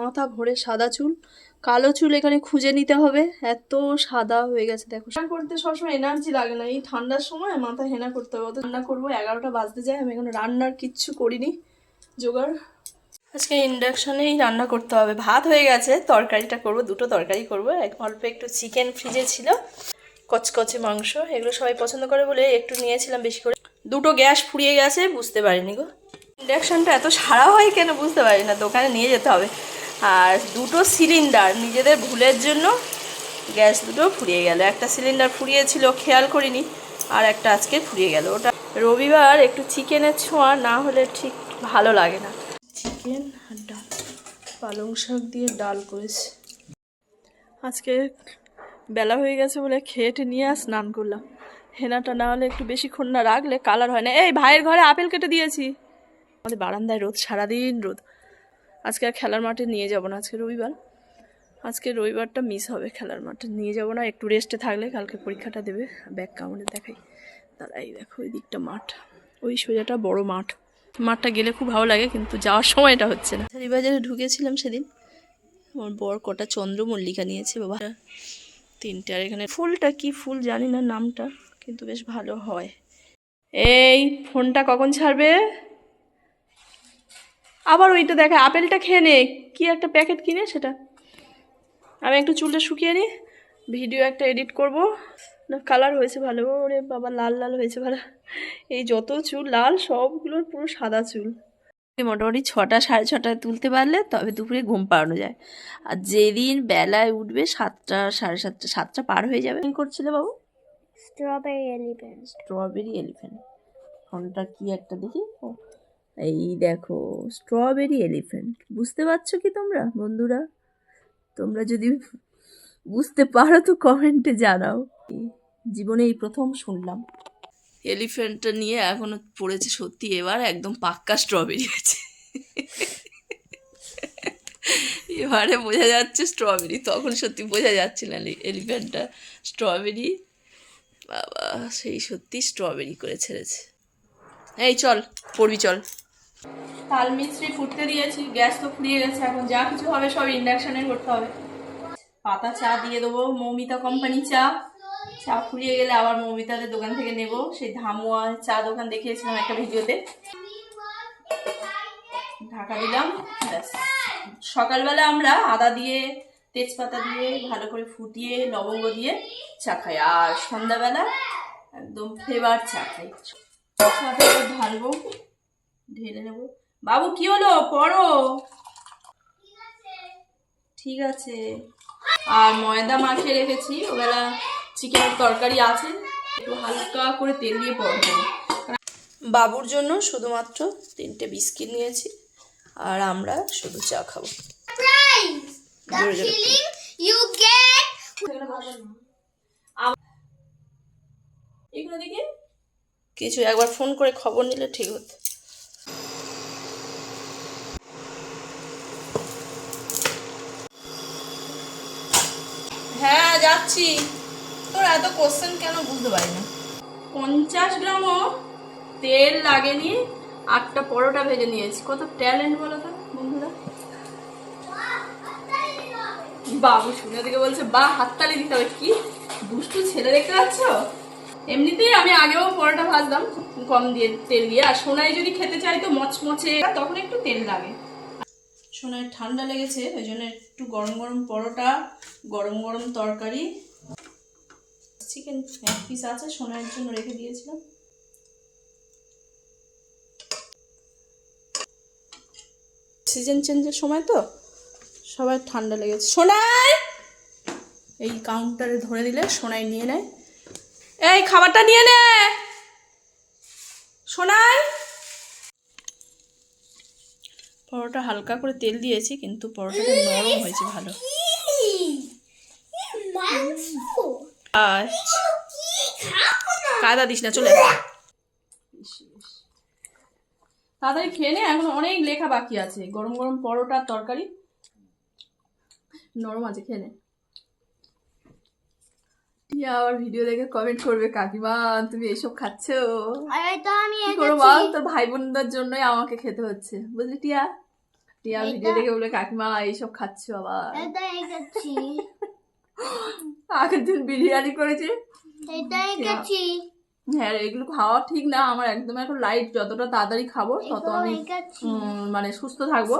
মাথা ভরে সাদা চুল, কালো চুল এখানে খুঁজে নিতে হবে। এত সাদা হয়ে গেছে, দেখো। হেনা করতে সবসময় এনার্জি লাগে না। এই ঠান্ডার সময় মাথা হেনা করতে হবে। অত রান্না করব, এগারোটা বাজতে যায়। আমি এখন রান্নার কিচ্ছু করিনি। জোগাড়। আজকে ইন্ডাকশনেই রান্না করতে হবে। ভাত হয়ে গেছে। তরকারিটা করব, দুটো তরকারি করব। অল্প একটু চিকেন ফ্রিজে ছিল। কচকচে মাংস, এগুলো সবাই পছন্দ করে বলে একটু নিয়েছিলাম বেশি করে। দুটো গ্যাস ফুরিয়ে গেছে, বুঝতে পারিনি গো। ইন্ডাকশনটা এত সারা হয় কেন, বুঝতে পারি না। দোকানে নিয়ে যেতে হবে। আর দুটো সিলিন্ডার নিজেদের ভুলের জন্য গ্যাস দুটো ফুরিয়ে গেল। একটা সিলিন্ডার ফুরিয়েছিল, খেয়াল করিনি, আর একটা আজকে ফুরিয়ে গেল। ওটা রবিবার, একটু চিকেনের ছোঁয়া, না হলে ঠিক ভালো লাগে না। চিকেন আর ডাল, পালং শাক দিয়ে ডাল করেছি। আজকে বেলা হয়ে গেছে বলে খেয়েটে নিয়ে আর স্নান করলাম। হেনাটা না হলে একটু বেশিক্ষণ না রাখলে কালার হয় না। এই ভাইয়ের ঘরে আপেল কেটে দিয়েছি। আমাদের বারান্দায় রোদ, সারাদিন রোদ। আজকে আর খেলার মাঠে নিয়ে যাব না আজকে রবিবার। আজকে রবিবারটা মিস হবে খেলার মাঠে। নিয়ে যাব না, একটু রেস্টে থাকলে কালকে পরীক্ষাটা দেবে। ব্যাগ কামড়ে দেখাই। দাঁড়া এই দেখো ওই দিকটা মাঠ। ওই সোজাটা বড় মাঠ। মাঠটা গেলে খুব ভালো লাগে, কিন্তু যাওয়ার সময়টা হচ্ছে না। বাজারে ঢুকেছিলাম সেদিন। আমার বর কটা চন্দ্রমল্লিকা নিয়েছে, বাবা। তিনটে, আর এখানে ফুলটা কি ফুল জানি না নামটা, কিন্তু বেশ ভালো হয়। এই, ফোনটা কখন ছাড়বে? আবার ওইটা দেখা আপেলটা খেয়ে নে। কি একটা প্যাকেট কিনে সেটা। আমি একটু চুলটা শুকিয়ে নিই। ভিডিও একটা এডিট করব। না কালার হয়েছে ভালো। ওরে বাবা লাল লাল হয়েছে ভালো। এই যত চুল লাল সবগুলোর পুরো সাদা চুল। মোটামুটি ছটা সাড়ে ছটায় তুলতে পারলে তবে দুপুরে ঘুম পাড়ানো যায়। আর যেদিন বেলায় উঠবে সাতটা সাড়ে সাতটা সাতটা পার হয়ে যাবে। করছিলে বাবু? স্ট্রবেরি এলিফ্যান্ট স্ট্রবেরি এলিফ্যান্ট ফোনটা কি একটা দেখি? ও, এই দেখো স্ট্রবেরি এলিফ্যান্ট বুঝতে পারছ কি তোমরা, বন্ধুরা? তোমরা যদি বুঝতে পারো তো কমেন্টে জানাও। জীবনে এই প্রথম শুনলাম। এলিফ্যান্টটা নিয়ে এখনও পড়েছে সত্যি, এবার একদম পাক্কা স্ট্রবেরি আছে। এবারে বোঝা যাচ্ছে স্ট্রবেরি তখন সত্যি বোঝা যাচ্ছিল না এলিফ্যান্টটা স্ট্রবেরি বাবা, সেই সত্যি স্ট্রবেরি করে ছেড়েছে। এই চল, পড়বি, চল। তাল মিস্ত্রি ফুটতে দিয়েছি, গ্যাস তো ফুরিয়ে গেছে, এখন যা কিছু হবে সব ইন্ডাকশনে করতে হবে। পাতা চা দিয়ে দেবো, মৌমিতা কোম্পানি চা। চা ফুরিয়ে গেলে আবার মৌমিতাদের দোকান থেকে নেব। সেই ধামুয়া চা দোকান দেখিয়েছিলাম একটা ভিডিওতে। ঢাকা দিলাম, ব্যাস। সকালবেলা আমরা আদা দিয়ে, তেজপাতা দিয়ে, ভালো করে ফুটিয়ে, লবঙ্গ দিয়ে চা খাই। আর সন্ধ্যাবেলা একদম ফ্লেভার চা খাই। ঢালবো, ঢেলে নেব। বাবু কি হলো? পড়ো। ঠিক আছে। আর ময়দা মাখিয়ে রেখেছি। ওবেলা চিকেনের তরকারি আছে। একটু হালকা করে তেল দিয়ে পড়ো বাবুর জন্য শুধুমাত্র তিনটে বিস্কিট নিয়েছি। আর আমরা শুধু চা খাব। কিছু একবার ফোন করে খবর নিলে ঠিক হতো হ্যাঁ যাচ্ছি। তোর এত কোশ্চেন কেন বুঝতে পারি না পঞ্চাশ গ্রামও তেল লাগেনি, আটটা পরোটা ভেজে নিয়েছি। কত ট্যালেন্ট বলো তো, বন্ধুরা? বাবু শুনে দিকে বলছে বা হাততালি দিতে হবে। কি? দুষ্টু ছেলে দেখতে পাচ্ছ? এমনিতেই আমি আগেও পরোটা ভাজতাম, কম দিয়ে তেল দিয়ে। আর সোনাই যদি খেতে চাই তো মচমচে, তখন একটু তেল লাগে। সোনায় ঠান্ডা লেগেছে, ওই জন্য একটু গরম গরম পরোটা, গরম গরম তরকারি। চিকেন এক পিস আছে সোনার জন্য রেখে দিয়েছিলাম। সিজন চেঞ্জের সময় তো, সবাই ঠান্ডা লেগেছে। সোনাই! এই কাউন্টারে ধরে দিলে, সোনাই নিয়ে নেয়। এই, খাবারটা নিয়ে নে! সোনাই! পরোটা হালকা করে তেল দিয়েছি কিন্তু পরোটাটা নরম হয়েছে ভালো। কাদা দিস না চলে। তাড়াতাড়ি খেয়ে নে এখন অনেক লেখা বাকি আছে। গরম গরম পরোটা তরকারি। নরম আছে খেয়ে নে। টিয়া আবার ভিডিও দেখে কমেন্ট করবে কাকিমা তুমি এইসব খাচ্ছ? আমি তোর ভাই বোনদের জন্যই আমাকে খেতে হচ্ছে। বুঝলি টিয়া? টিয়া ভিডিও দেখে বলে কাকিমা এইসব খাচ্ছো বাবা আগের দিন বিরিয়ানি করেছি। হ্যাঁ এগুলো খাওয়া ঠিক না। আমার একদম এখন লাইট যতটা তাড়াতাড়ি খাব তত আমি মানে সুস্থ থাকব।